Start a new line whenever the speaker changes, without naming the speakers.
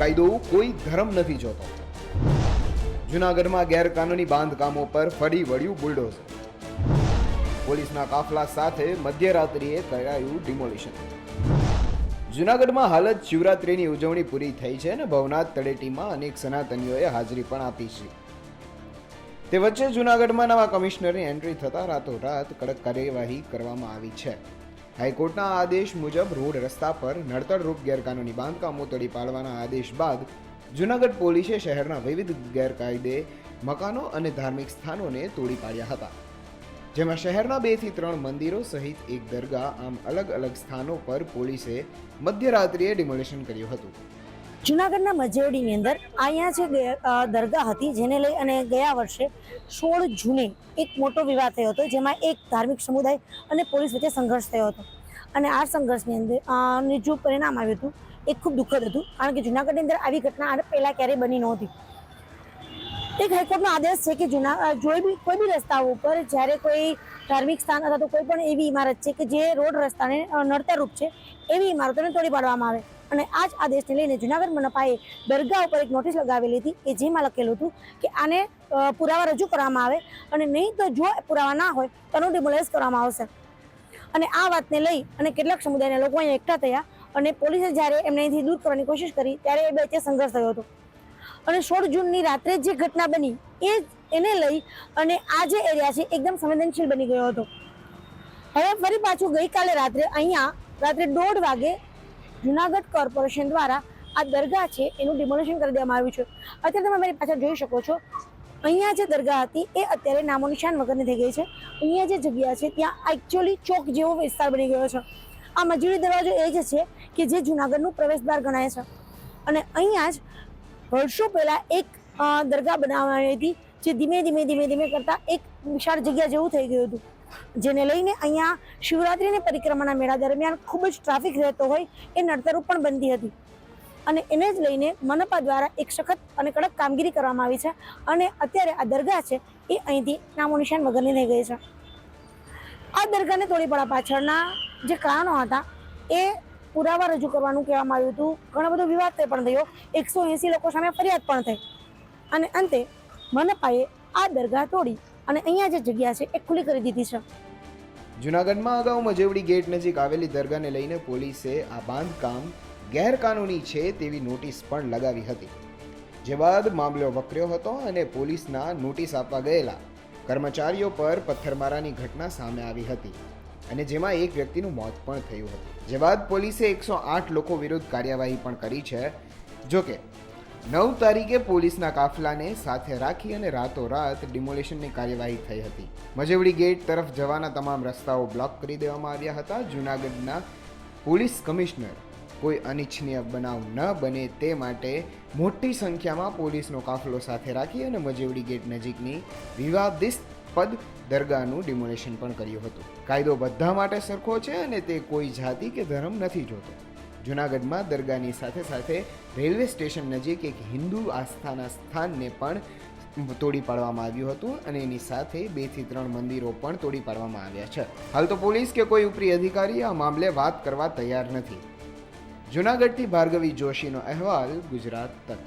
કાયદો કોઈ ધર્મ નથી જોતો. જુનાગઢમાં ગેરકાનૂની બાંધકામો પર ફરી વળ્યું બુલડોઝર. પોલીસના કાફલા સાથે મધ્યરાત્રિએ કરાયું ડિમોલિશન. જુનાગઢમાં હાલ જ શિવરાત્રિની ઉજવણી પૂરી થઈ છે અને ભવનાથ તળેટીમાં અનેક સનાતનીઓએ હાજરી પણ આપી છે. તે વચ્ચે જુનાગઢમાં નવા કમિશનરની એન્ટ્રી થતાં રાતોરાત કડક કાર્યવાહી કરવામાં આવી છે. હાઈકોર્ટના આદેશ મુજબ રોડ રસ્તા પર નડતરરૂપ ગેરકાનૂની બાંધકામો તોડી પાડવાના આદેશ બાદ જુનાગઢ પોલીસે શહેરના વિવિધ ગેરકાયદે મકાનો અને ધાર્મિક સ્થાનોને તોડી પાડ્યા હતા. જેમાં શહેરના બેથી ત્રણ મંદિરો સહિત એક દરગાહ આમ અલગ અલગ સ્થાનો પર પોલીસે મધ્યરાત્રિએ ડિમોલેશન કર્યું હતું.
જુનાગઢના મજેવડીની અંદર અહીંયા જે દરગાહ હતી, જેને લઈ અને ગયા વર્ષે સોળ જૂને એક મોટો વિવાદ થયો હતો, જેમાં એક ધાર્મિક સમુદાય અને પોલીસ વચ્ચે સંઘર્ષ થયો હતો. અને આ સંઘર્ષની અંદર જે પરિણામ આવ્યું હતું, એ ખૂબ દુઃખદ હતું, કારણ કે જુનાગઢની અંદર આવી ઘટના પહેલાં ક્યારેય બની નહોતી. એક હાઈકોર્ટનો આદેશ છે કે જુના જોઈ બી કોઈ બી રસ્તાઓ ઉપર જ્યારે કોઈ ધાર્મિક સ્થાન અથવા તો કોઈ પણ એવી ઇમારત છે કે જે રોડ રસ્તાને નડતરરૂપ છે, એવી ઇમારતોને તોડી પાડવામાં આવે. અને આ જ આદેશને લઈને જુનાગઢ મનપાએ દરગાહ ઉપર એક નોટિસ લગાવેલી હતી કે જેમાં લખેલું હતું કે આને પુરાવા રજૂ કરવામાં આવે અને નહીં તો જો પુરાવા ના હોય તો એનું ડિમોલાઇઝ કરવામાં આવશે. અને આ વાતને લઈ અને કેટલાક સમુદાયના લોકો અહીંયા એકઠા થયા અને પોલીસે જ્યારે એમને અહીંથી દૂર કરવાની કોશિશ કરી ત્યારે એ બે સંઘર્ષ થયો હતો. અને સોળ જૂનની રાત્રે જે ઘટના બની એ એને લઈ અને આ જે એરિયા છે, એકદમ સંવેદનશીલ બની ગયો હતો. હવે ફરી પાછું ગઈકાલે રાત્રે અહીંયા, રાત્રે દોઢ વાગે જુનાગઢ કોર્પોરેશન દ્વારા આ દરગાહ છે, એનું ડિમોલિશન કરી દેવામાં આવ્યું છે. અત્યારે તમે મારી પાછળ જોઈ શકો છો, અહીંયા જે દરગાહ હતી, એ અત્યારે નામો નિશાન વગરની થઈ ગઈ છે. અહીંયા જે જગ્યા છે, ત્યાં એકચ્યુઅલી ચોક જેવો વિસ્તાર બની ગયો છે. આ મજૂરી દરવાજો એ જ છે કે જે જુનાગઢનું પ્રવેશદ્વાર ગણાય છે. અને અહીંયા જ વર્ષો પહેલાં એક દરગાહ બનાવવાની હતી. જે ધીમે ધીમે ધીમે ધીમે કરતા એક વિશાળ જગ્યા જેવું થઈ ગયું હતું. જેને લઈને અહીંયા શિવરાત્રિની પરિક્રમાના મેળા દરમિયાન ખૂબ જ ટ્રાફિક રહેતો હોય એ નડતરૂપ પણ બનતી હતી. અને એને જ લઈને મનપા દ્વારા એક સખત અને કડક કામગીરી કરવામાં આવી છે અને અત્યારે આ દરગાહ છે એ અહીંથી નામો નિશાન વગરની થઈ ગઈ છે. આ દરગાહને તોડી પડા પાછળના જે કારણો હતા એ પુરાવા રજૂ કરવાનું કહેવામાં આવ્યું હતું. ઘણો બધો વિવાદ પણ થયો. એકસો એંસી લોકો સામે ફરિયાદ પણ થઈ. અને અંતે મનપાએ આ દરગાહ તોડી અને અહીંયા જે જગ્યા છે એ ખુલ્લી કરી દીધી છે.
જુનાગઢમાં અગાઉ મજેવડી ગેટ નજીક આવેલી દરગાહને લઈને પોલીસે આ બાંધકામ ગેરકાનૂની છે તેવી નોટિસ પણ લગાવી હતી. જે બાદ મામલો વકર્યો હતો અને પોલીસના નોટિસ આપવા ગયેલા કર્મચારીઓ પર પથ્થરમારાની ઘટના સામે આવી હતી અને જેમાં એક વ્યક્તિનું મોત પણ થયું હતું. જે બાદ પોલીસે એકસો આઠ લોકો વિરુદ્ધ કાર્યવાહી પણ કરી છે. જોકે નવ તારીખે પોલીસના કાફલાને સાથે રાખી અને રાતોરાત ડિમોલિશનની કાર્યવાહી થઈ હતી. મજેવડી ગેટ તરફ જવાના તમામ રસ્તાઓ બ્લોક કરી દેવામાં આવ્યા હતા. જૂનાગઢના પોલીસ કમિશનર કોઈ અનિચ્છનીય બનાવ ન બને તે માટે મોટી સંખ્યામાં પોલીસનો કાફલો સાથે રાખી અને મજેવડી ગેટ નજીકની વિવાદિત પદ દરગાહનું ડિમોલેશન પણ કર્યું હતું. કાયદો બધા માટે સરખો છે અને તે કોઈ જાતિ કે ધર્મ નથી જોતો. જુનાગઢમાં દરગાહની સાથે સાથે રેલવે સ્ટેશન નજીક એક હિન્દુ આસ્થાના સ્થાનને પણ તોડી પાડવામાં આવ્યું હતું અને એની સાથે બેથી ત્રણ મંદિરો પણ તોડી પાડવામાં આવ્યા છે. હાલ તો પોલીસ કે કોઈ ઉપરી અધિકારી આ મામલે વાત કરવા તૈયાર નથી. જુનાગઢથી ભાર્ગવી જોશીનો અહેવાલ ગુજરાત તક.